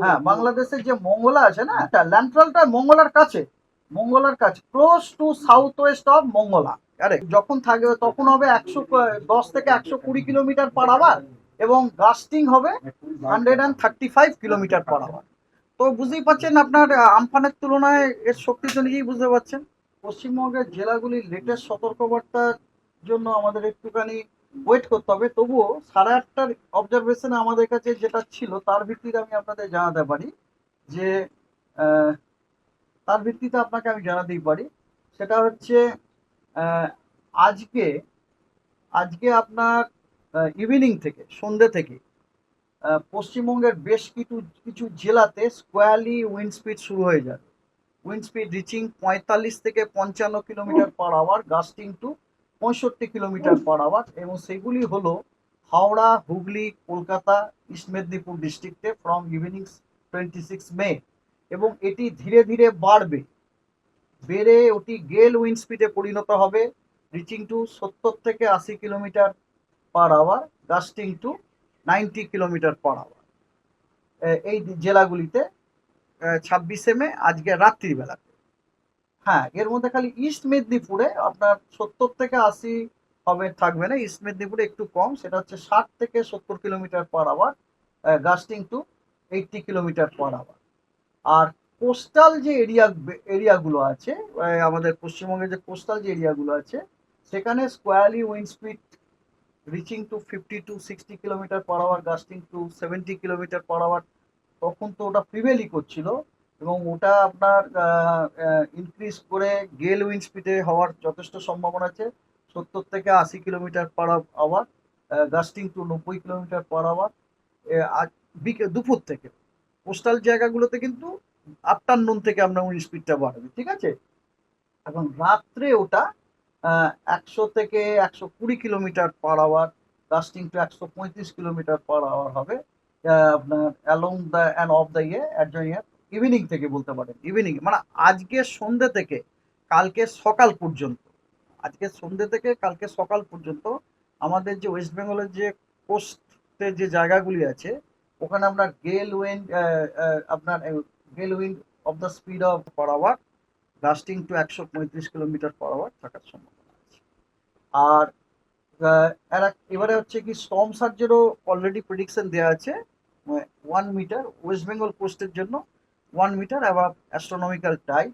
হ্যাঁ বাংলাদেশের যে মঙ্গলা আছে না ল্যান্ট্রালটা মঙ্গলার কাছে মঙ্গলার কাছে close to south west of Mongla আরে যখন থাকবে তখন হবে একশো দশ থেকে একশো কুড়ি কিলোমিটার পার আওয়ার এবং গাস্টিং হবে hundred and thirty five kilometre per hour তো বুঝতেই পারছেন আপনার আমফানের তুলনায় এর শক্তি তো নিজেই বুঝতে পারছেন। পশ্চিমবঙ্গের জেলাগুলির লেটেস্ট সতর্কবার্তার জন্য আমাদের একটুখানি ওয়েট করতে হবে। তবুও সাড়ে আটটার অবজারভেশনে আমাদের কাছে যেটা ছিল, তার ভিত্তিতে আমি আপনাদের জানাতে পারি যে তার ভিত্তিতে আপনাকে আমি জানাতেই পারি। সেটা হচ্ছে আজকে আজকে আপনার ইভিনিং থেকে, সন্ধ্যে থেকে পশ্চিমবঙ্গের বেশ কিছু কিছু জেলাতে স্কোয়ারলি উইন্ড স্পিড শুরু হয়ে যাবে। উইন্ড স্পিড রিচিং পঁয়তাল্লিশ থেকে পঞ্চান্ন kilometre per hour gusting to পঁয়ষট্টি কিলোমিটার পার আওয়ার এবং সেগুলি হলো হাওড়া, হুগলি, কলকাতা, ইস্ট মেদিনীপুর ডিস্ট্রিক্টে from evening twenty six May এবং এটি ধীরে ধীরে বাড়বে। বেড়ে ওটি গেল উইন্ড স্পিডে পরিণত হবে রিচিং টু সত্তর থেকে আশি kilometre per hour gusting to ninety kilometre per hour এই জেলাগুলিতে ছাব্বিশে মে, আজকে রাত্রিবেলাতে হ্যাঁ এর মধ্যে খালি ইস্ট মেদিনীপুরে আপনার সত্তর থেকে আশি হবে, থাকবে না। ইস্ট মেদিনীপুরে একটু কম, সেটা হচ্ছে ষাট থেকে সত্তর kilometre per hour gusting to eighty kilometre per hour R coastal যে এরিয়া এরিয়াগুলো আছে আমাদের পশ্চিমবঙ্গের যে কোস্টাল যে এরিয়াগুলো আছে, সেখানে squally wind speed reaching to fifty to sixty kilometre per hour gusting to seventy kilometre per hour তখন তো ওটা প্রিভেলই করছিল। এবং ওটা আপনার ইনক্রিজ করে গেল উইন্ড স্পিডে হওয়ার যথেষ্ট সম্ভাবনা আছে। সত্তর থেকে আশি kilometre per hour gusting to নব্বই কিলোমিটার পার আওয়ার দুপুর থেকে। কোস্টাল জায়গাগুলোতে কিন্তু আফটারনুন থেকে আপনার উইন্ড স্পিডটা বাড়বে, ঠিক আছে? এবং রাত্রে ওটা একশো থেকে একশো কুড়ি kilometre per hour gusting to একশো পঁয়ত্রিশ কিলোমিটার পার আওয়ার হবে। আপনার along the and of the ইয়ে ইয়ার ইভিনিং থেকে বলতে পারেন ইভিনিং মানে আজকে সন্ধ্যে থেকে কালকে সকাল পর্যন্ত, আজকে সন্ধ্যে থেকে কালকে সকাল পর্যন্ত আমাদের যে ওয়েস্ট বেঙ্গলের যে কোস্টের যে জায়গাগুলি আছে, ওখানে আমরা গেল উইন্ড আপনার gale wind of the speed of per hour lasting to একশো পঁয়ত্রিশ কিলোমিটার পার আওয়ার থাকার সম্ভাবনা আছে। আর এবারে হচ্ছে কি স্টর্ম সার্জেরও অলরেডি প্রেডিকশন দেওয়া আছে ওয়ান মিটার ওয়েস্ট বেঙ্গল কোস্টের জন্য। One metre above astronomical type